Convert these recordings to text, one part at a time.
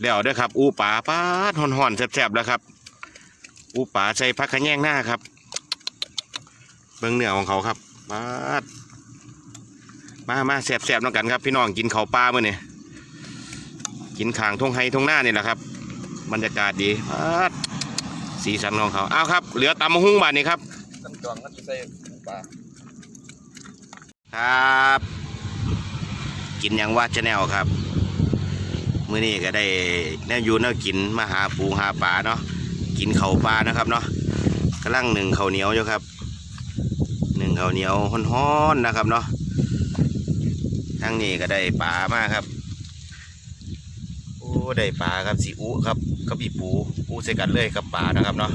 เดี๋ยวเด้อครับ อูป่าป้าดห่อนๆแซ่บๆแล้วครับ อูป่าใส่พักขะแยงหน้าครับ เบิ้องเหนือของเขาครับป้ามามาแซ่บๆน้องกันครับ พี่น้องกินเขาปลาเมื่อนี่กินขางทงไฮทงหน้านี่แหละครับ บรรยากาศดีป้าดสีสันของเขาเอาครับ เหลือตำมะฮุ้งบาดนี้ครับขั้นตอนก็จะใส่ปลาครับ กินยังว่าชาแนลครับ มื้อนี้ก็ได้แนวอยู่แนวกินมาหาปูหาปลาเนาะกินเข่าปลานะครับเนาะกำลังหนึ่งเข้าเหนียวอยู่ครับหนึ่งเข้าเหนียวฮ้อนๆนะครับเนาะทั้งนี้ก็ได้ปลามากครับโอ้ได้ปลาครับสีอุครับกับอีปูปูใส่กันเลยกับปลานะครับเนาะ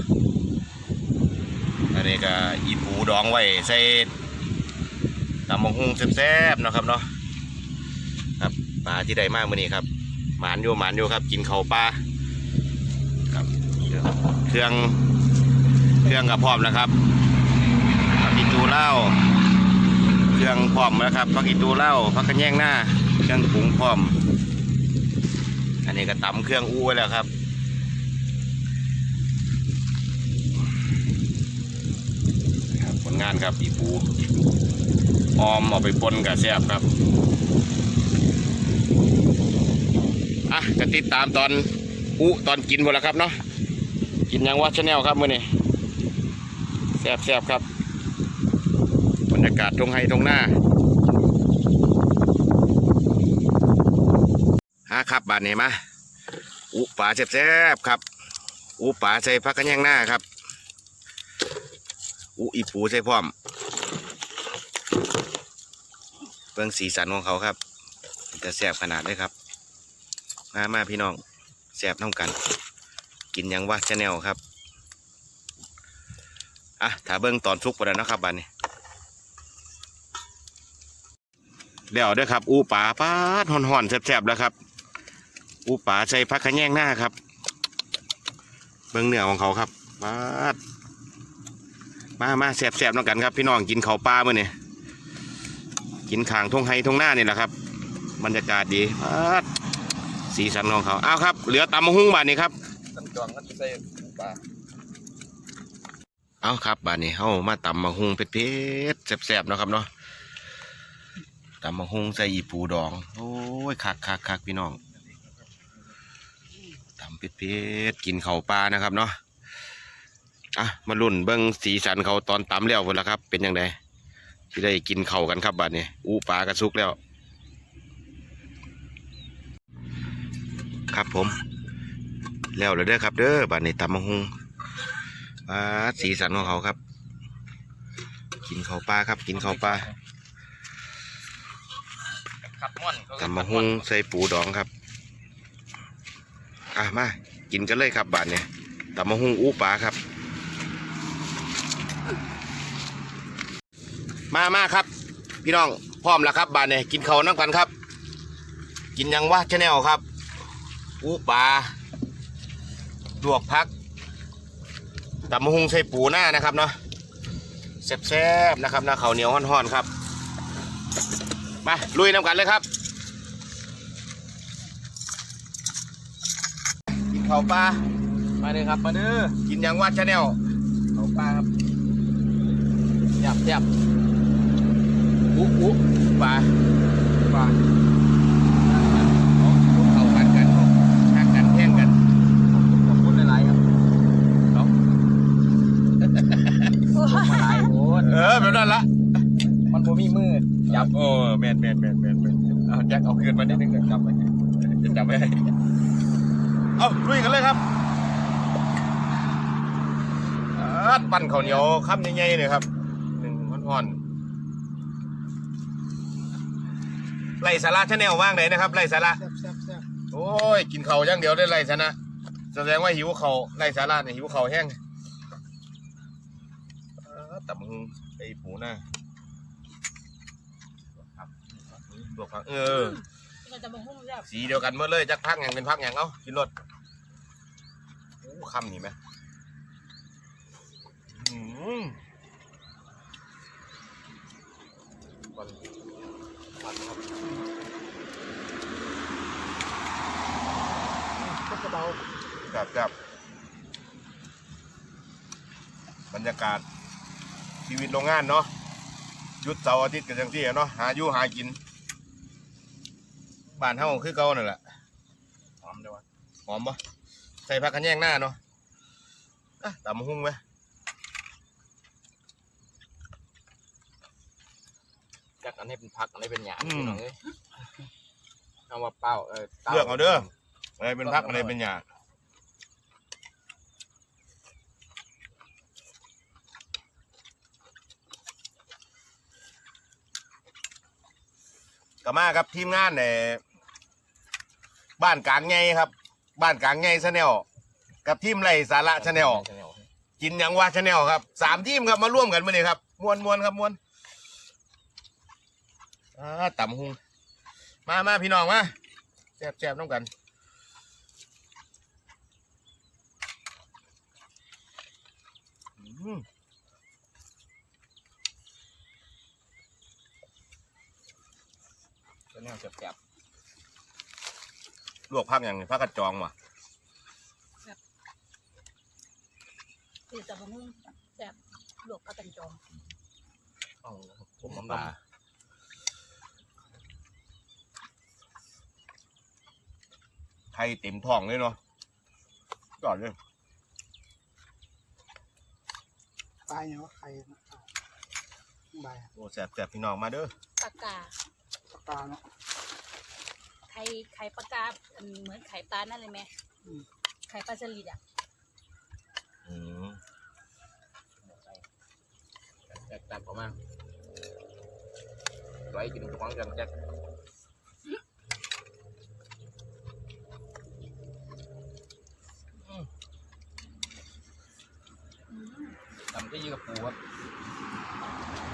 อันนี้ก็อีปูดองไว้ใส่ตำมงหุงแซ่บๆนะครับเนาะครับปลาที่ได้มากมื่อนี้ครับ หมานอยู่หมานอยู่ครับ กินเขาปลาครับเครื่องเครื่องกับพร้อมแล้วครับผักกีตูเหล้าเครื่องพร้อมแล้วครับผักกีตูเหล้าผักกระแยงหน้า เครื่องปรุงพร้อม อันนี้ก็ตำเครื่องอู้ไว้แล้วครับครับผลงานครับอีปูออมเอาไปปนกับแซ่บครับ อะก็ติดตามตอนอุตอนกินหมดแล้วครับเนาะกินยังวัดชาแนลครับมื้อนี้แซ่บแซ่บครับบรรยากาศตรงไฮตรงหน้าฮะครับบานนี้มาอุป่าแซ่บๆครับ อุป่าใส่พักกันย่างหน้าครับ อุอีปูใส่พร้อมเบื้องสีสันของเขาครับจะแสบขนาดเลยครับ มามาพี่น้องแสบน้ำกัน กินยังว่าชาแนลครับอะถ้าเบื้งตอนซุกไปแล้วนะครับบันนี้เดี๋ยวเด้อครับ อูป่าป้าดห่อนๆแสบๆแล้วครับ อูป่าใส่พักขะแยงหน้าครับ เบื้องเนื้อของเขาครับป้ามามาแสบๆน้ำกันครับ พี่น้องกินเขาปลาเมื่อนี่กินขางทงไฮทงหน้านี่แหละครับ บรรยากาศดีปัด สีสันของเขาเอาครับเหลือตำมะฮุ้งบาทนี้ครับขั้นตอนก็จะใส่ปลาเอาครับบาทนี้เฮามาตำมะฮุ้งเผ็ดๆแซ่บๆนะครับเนาะตำมะฮุ้งใส่อีปูดอง โอ้ยคักคักคักพี่น้องตำเผ็ดๆกินเข่าปลานะครับเนาะอะมาลุ่นเบิ้งสีสันเขาตอนตำแล้วพุ่นละครับ เป็นยังไงที่ได้กินเข่ากันครับบาทนี้อู้ปลากระซุกแล้ว ครับผม แล้วเลยเด้อครับ เด้อบ้านนี้ตำมะฮุงปลาสีสันของเขาครับ กินเขาวปลาครับ กินเขาวปลาขับม่อนเขาตำมะฮุงใส่ปูดองครับ อะมากินกันเลยครับบ้านนี้ตำมะฮุงอู้ปลาครับ มามาครับ พี่น้องพร้อมแล้วครับบ้านนี้กินเขาวน้ำกันครับ กินหยังวะชาแนลครับ อู้ปลาลวกพักตำมะฮุงใส่ปูหน้านะครับเนาะแซ่บๆนะครับนะข้าวเหนียวห่อนๆครับมาลุยน้ำกันเลยครับกินข้าวปลามาเลยครับมาเด้อกินยังวัดชาแนลเขาปลาครับหยับหยับอู้อู้ปลาปลา เข้ากันกันชักกันแท่งกัน ขอบคุณหลายๆครับเนาะ มาหลายโอ้ยเออแบบนั้นละมันบ่มีมือจับโอ้แมนแมนแมนแมนแมนเอาแจ็คเอาคืนมานิดนึงเดี๋ยวจับไปจะจับไปให้เอาลุยกันเลยครับอ่าปั่นข้าวเหนียวคำใหญ่ๆเลยครับหนึ่งห่อนๆไล่สาระชาแนลว่างไหนนะครับไล่สาระแซ่บแซ่บแซ่บโอ้ยกินเขาวอย่างเดียวได้ไรชนะแสดงว่าหิวเขาวไรสาระเนี่ยหิวเขาวแห้งเอ้อ ตับมึงไอ้ปูหน้าลวกผักเออเราจะมาหุ้มแบบสีเดียวกันหมดเลยจักพักอย่างเป็นพักอย่างเอ้ากินรสโอ้คำนี่ไหมอืมก่อนผัดครับเบาครับครับบรรยากาศ ชีวิตโรงงานเนาะหยุดเสาร์อาทิตย์กันจังที่เนาะหาอยู่หากินบ้านเฮาคือเก่านั่นแหละหอมเดี๋ยววะหอมปะใส่ผักกันแยงหน้าเนาะอะตำหุ้งไหมจักอันนี้เป็นพักอันนี้เป็นหยาพี่น้องเอ้ยเอาว่าเป้าเออเลือกเอาเด้ออะไรเป็นผักอะไรเป็นหญ้า ก็มาครับทีมงานเนี่ยบ้านกลางไงครับ บ้านกลางไงชาแนลกับทีมไรสาระชาแนลกินหยังว่าชาแนลครับสามทีมครับมาร่วมกันมาเลยครับมวนมวนครับมวนอ่าต่ำหุงมามาพี่น้องมาแซ่บแซ่บน้องกันอืม ตัวนี้จะแซ่บลวกพักอย่างนี้พักกระจองว่ะคือแต่ผมแซ่บลวกปลากันจองๆเอาผมปน้ำลาตาไข่เต็มท้องเลยเนาะก่อนเลยตายเนี่ยว่าใครนะใบโอ้แซ่บแซ่บพี่น้องมาเด้อปลากา ปากกาเนาะไข่ไข่ปลากาอันเหมือนไข่ปลานั่นเลยไหมอืม ไข่ปลาสลิดอะอืมแจ็คตัดออกมาไว้กินทุกครั้งจังแจ็คทำก็ยืดกับปูครับ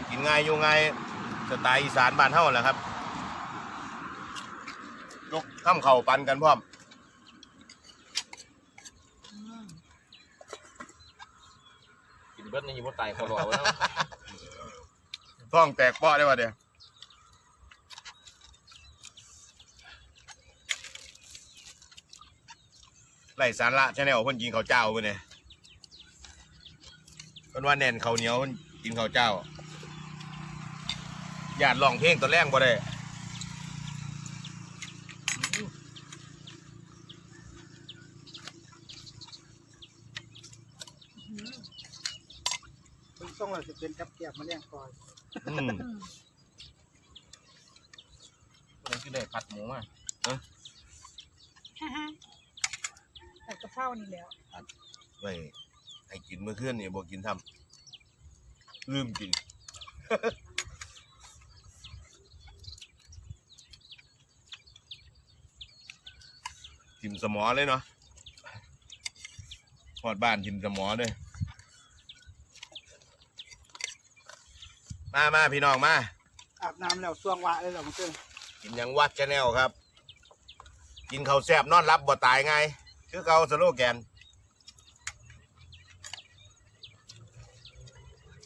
กินง่ายอยู่ง่ายสไตล์อีสานบ้านเฮาแหละครับยก ข้ามเข่าปันกันพร้อมอืมกินเบิร์ดนี่อยังไม่ตายคอรอวะเนาะท้องแตกเปาะได้ป่ะเดี๋ยวไล่สาระชาแนลเพิ่นกินข้าวเจ้าเพิ่นเนี่ยเพิ่นว่าแน่นข้าวเหนียวเพิ่นกินข้าวเจ้าญาติร้องเพลงตอนแรกบ่ได้ อืมเป็นส่งเราจะเป็นกับเกียบมาเลี้ยงก่อนอืมอืมนี่คือได้ผัดหมูมาฮ่าฮ่าแต่กะเพรานี่แหล้วไว้ให้กินเมื่อคืนนี่บ่กินทำลืมกินทิมสมอเลยเนาะ หอดบ้านทิมสมอเลยมามาพี่น้องมา อาบน้ำแล้วส่วงวะเลยเหรอมันคือกินหยังวัดชาแนลครับ กินข้าวแซ่บนอนรับบ่ตายไงคือเขาสโลแกน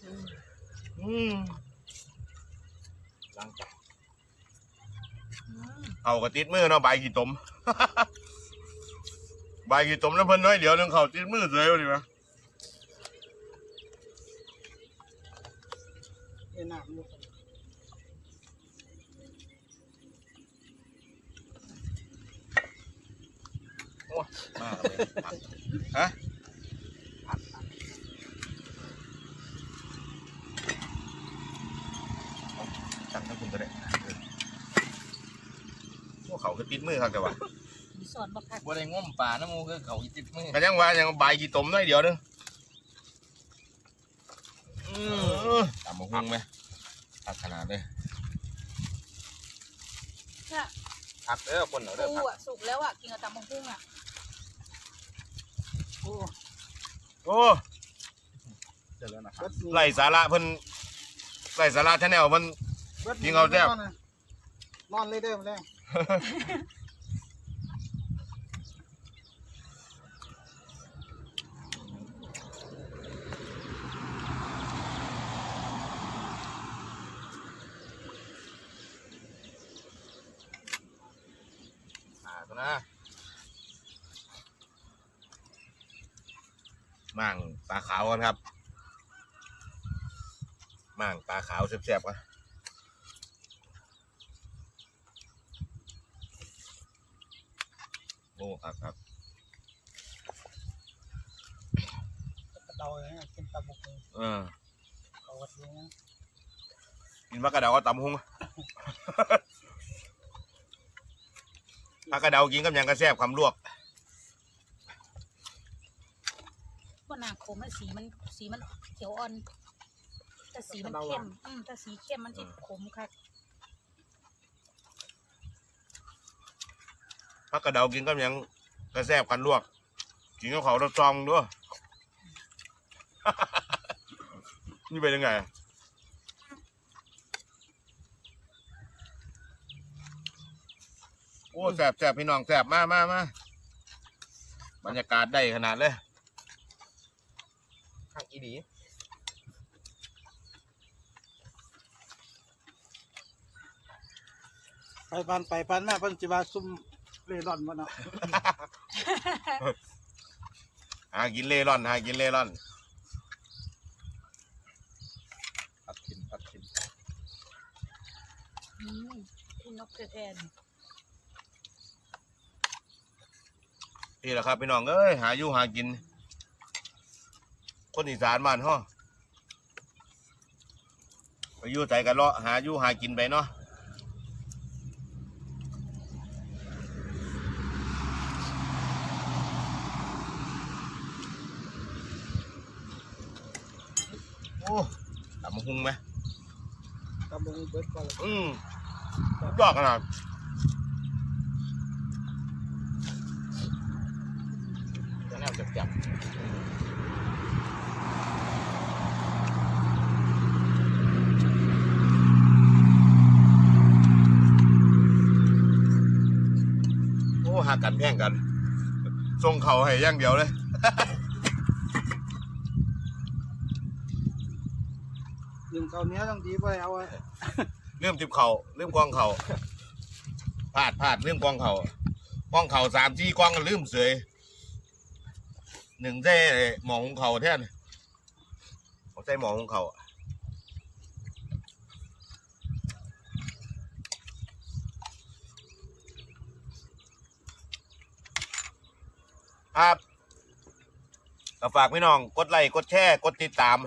อืมอืมล้างจับอืมเอากระติดมือเนาะใบกี่ตม ใบกี่ตมแล้วเพิ่นน้อยเดี๋ยวนึงเขาติดมือเลยวันนี้มั้ยเอ็นน้ำลูกมาเลยฮะตั้งทั้งคุณก็ได้พวกเขาคือติดมือครับแต่ว่า สอนบักคักบัวได้ง่มป่าน้ำมูคือเขาอีติดมือก็ยังว่ายังใบกี่ตมน้อยเดียวนึงอืมตามมาหุ้งไหมตัดขนาดเลยเนี่ยผักเด้อคนเอาเด้อปูผักอะสุกแล้วอะกินกับตำบักหุ่งอะโอ้โอ้เดี๋ยวแล้วนะคเบิรับดนี่ไล่สาระเพิ่นไล่สาระชาแนลมันบิดยิงเอาแซ่บนอนน่ะนอนเลยเด้อมาแล้ว อ่าตัวนะม่างปลาขาวกันครับม่างปลาขาวแซ่บๆกันโอ้ครับครับกระเดาอย่างเงี้ยกินปลาบุกเลยเออเอาวัดนี้นะกินผักกระเดาก็ตำหุง ผักกระเดากินกับหยังกระแซบคำลวกว่าหนาขมมันสีมันสีมันเขียวอ่อน แต่สีมันเข้มอืมแต่สีเข้มมันจะขมค่ะผักกระเดากินกับหยังกระแซบคันลวกกินกับเขาวรสซองด้วย นี่เป็นยังไงอะโอ้ แสบแสบพี่น้องแสบมามามาบรรยากาศได้ขนาดเลยข้างอีดีไปปันไปปันมาเปันจิบาซุ่มเร่ร่อนมาเนาะหากินเล่ร่อนหากินเล่ร่อนปัดทิมปัดทิมอืมพี่นกเกระแทน นี่แหละครับพี่น้องเอ้ยหาอยู่หากิน คนอีสานบ้านห้อไปอยู่ใจกันเลาะหาอยู่หากินไปเนาะโอ้ตำหุงไหมตำบงเบิดก่อนเลยอืมยอดขนาด จะแนวจับจับโอ้หากันแข่งกันส่งเขาให้อย่างเดียวเลยหนึ่งเขาวเหนี้ยต้องดีไปเอาไว้เริ่มติบเขาเริ่มกองเขาพลาดพลาดเริ่มกองเขากองเขาสามที่กองกันลืมเสย หนึ่งเส้หมองของเขาแท่นเขาใส่หมองของเขาครับก็ฝากพี่น้องกดไลค์กดแชร์กดติดตาม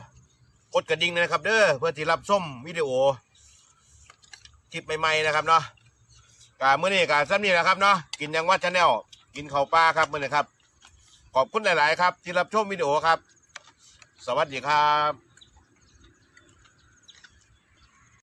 กดกระดิ่งนะครับ เด้อเพื่อที่รับชมวิดีโอคลิปใหม่ๆนะครับเนาะกาเมื้อนี้กาซ้ำนี่แหละครับเนาะกินยังวัดชาแนลกินข้าวปลาครับเมื้อนี้ครับ ขอบคุณหลาย ๆ ครับ ที่รับชมวิดีโอครับ สวัสดีครับ